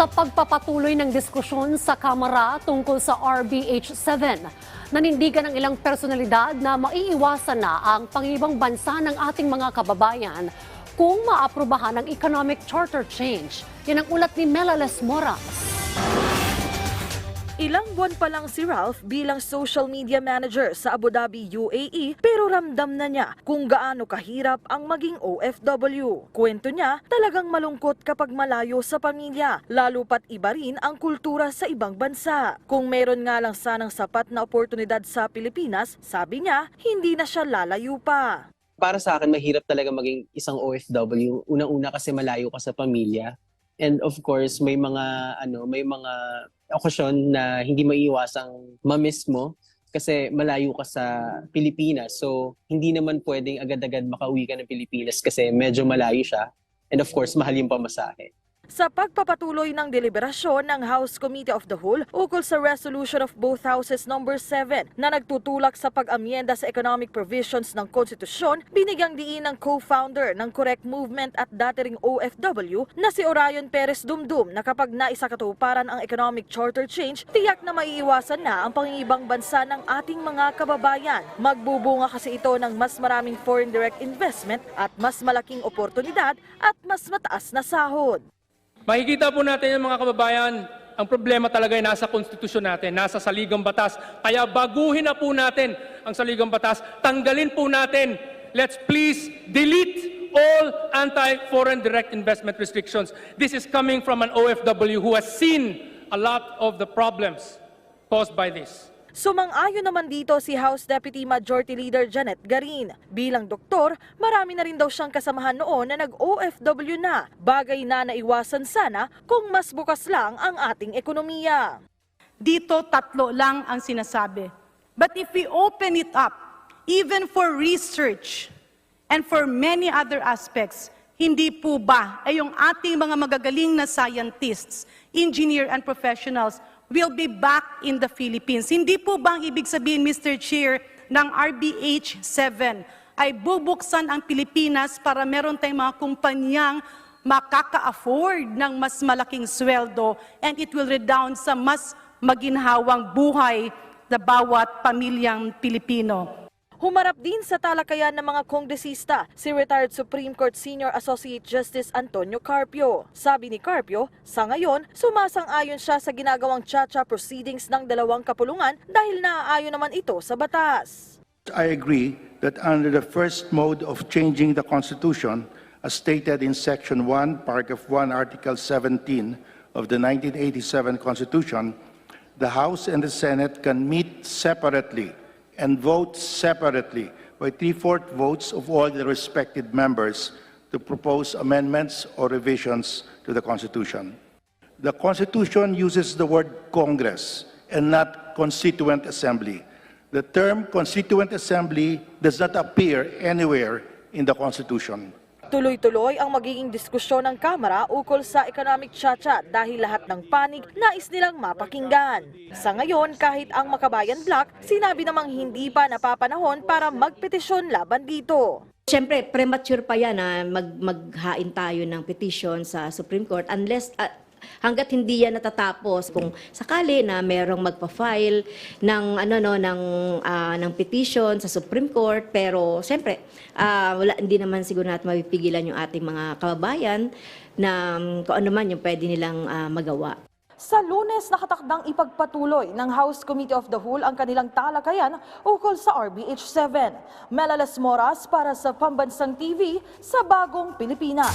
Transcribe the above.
sa pagpapatuloy ng diskusyon sa Kamara tungkol sa RBH7. Nanindigan ng ilang personalidad na maiiwasan na ang pangibang bansa ng ating mga kababayan kung maaprubahan ang economic charter change. Yan ang ulat ni Melales Moras. Ilang buwan pa lang si Ralph bilang social media manager sa Abu Dhabi, UAE pero ramdam na niya kung gaano kahirap ang maging OFW. Kwento niya, talagang malungkot kapag malayo sa pamilya, lalo pat iba rin ang kultura sa ibang bansa. Kung meron nga lang sanang sapat na oportunidad sa Pilipinas, sabi niya, hindi na siya lalayo pa. para sa akin, mahirap talaga maging isang OFW. Unang-una kasi malayo ka sa pamilya. And of course, may mga ano, may mga okasyon na hindi maiiwasang mamiss mo kasi malayo ka sa Pilipinas. So, hindi naman pwedeng agad-agad makauwi ka ng Pilipinas kasi medyo malayo siya. And of course, mahal yung pamasahe. Sa pagpapatuloy ng deliberasyon ng House Committee of the Whole ukol sa resolution of both houses number 7 na nagtutulak sa pag-amyenda sa economic provisions ng konstitusyon, binigyang diin ng co-founder ng Correct Movement at dating OFW na si Orion Perez Dumdum na kapag naisakatuparan ang economic charter change, tiyak na maiiwasan na ang pangingibang bansa ng ating mga kababayan. Magbubunga kasi ito ng mas maraming foreign direct investment at mas malaking oportunidad at mas mataas na sahod. Makikita po natin mga kababayan, ang problema talaga ay nasa konstitusyon natin, nasa saligang batas. Kaya baguhin na po natin ang saligang batas, tanggalin po natin. Let's please delete all anti-foreign direct investment restrictions. This is coming from an OFW who has seen a lot of the problems caused by this. Sumang-ayon naman dito si House Deputy Majority Leader Janet Garin. Bilang doktor, marami na rin daw siyang kasamahan noon na nag-OFW na. Bagay na naiwasan sana kung mas bukas lang ang ating ekonomiya. Dito tatlo lang ang sinasabi. But if we open it up, even for research and for many other aspects, hindi po ba ay yung ating mga magagaling na scientists, engineer and professionals will be back in the Philippines? Hindi po ba ang ibig sabihin, Mr. Chair, ng RBH 7 ay bubuksan ang Pilipinas para meron tayong mga kumpanyang makaka-afford ng mas malaking sweldo and it will redound sa mas maginhawang buhay na bawat pamilyang Pilipino. Humarap din sa talakayan ng mga kongresista si retired Supreme Court Senior Associate Justice Antonio Carpio. Sabi ni Carpio, sa ngayon, sumasang-ayon siya sa ginagawang chacha proceedings ng dalawang kapulungan dahil naaayon naman ito sa batas. I agree that under the first mode of changing the Constitution, as stated in Section 1, Paragraph 1, Article 17 of the 1987 Constitution, the House and the Senate can meet separately and vote separately by three-fourth votes of all the respected members to propose amendments or revisions to the Constitution. The Constitution uses the word Congress and not Constituent Assembly. The term Constituent Assembly does not appear anywhere in the Constitution. Tuloy-tuloy ang magiging diskusyon ng Kamara ukol sa economic chacha dahil lahat ng panig nais nilang mapakinggan. Sa ngayon, kahit ang Makabayan Block, sinabi namang hindi pa napapanahon para magpetisyon laban dito. Siyempre, premature pa yan na mag, maghain tayo ng petition sa Supreme Court unless ah, hangga't hindi yan natatapos kung sakali na merong magpa-file ng ano no ng ah, ng petition sa Supreme Court pero siyempre ah, wala hindi naman siguro natin mapipigilan yung ating mga kababayan na um, kung ano man yung pwede nilang ah, magawa. Sa lunes, nakatakdang ipagpatuloy ng House Committee of the Whole ang kanilang talakayan ukol sa RBH7. Melales Moras para sa Pambansang TV sa Bagong Pilipinas.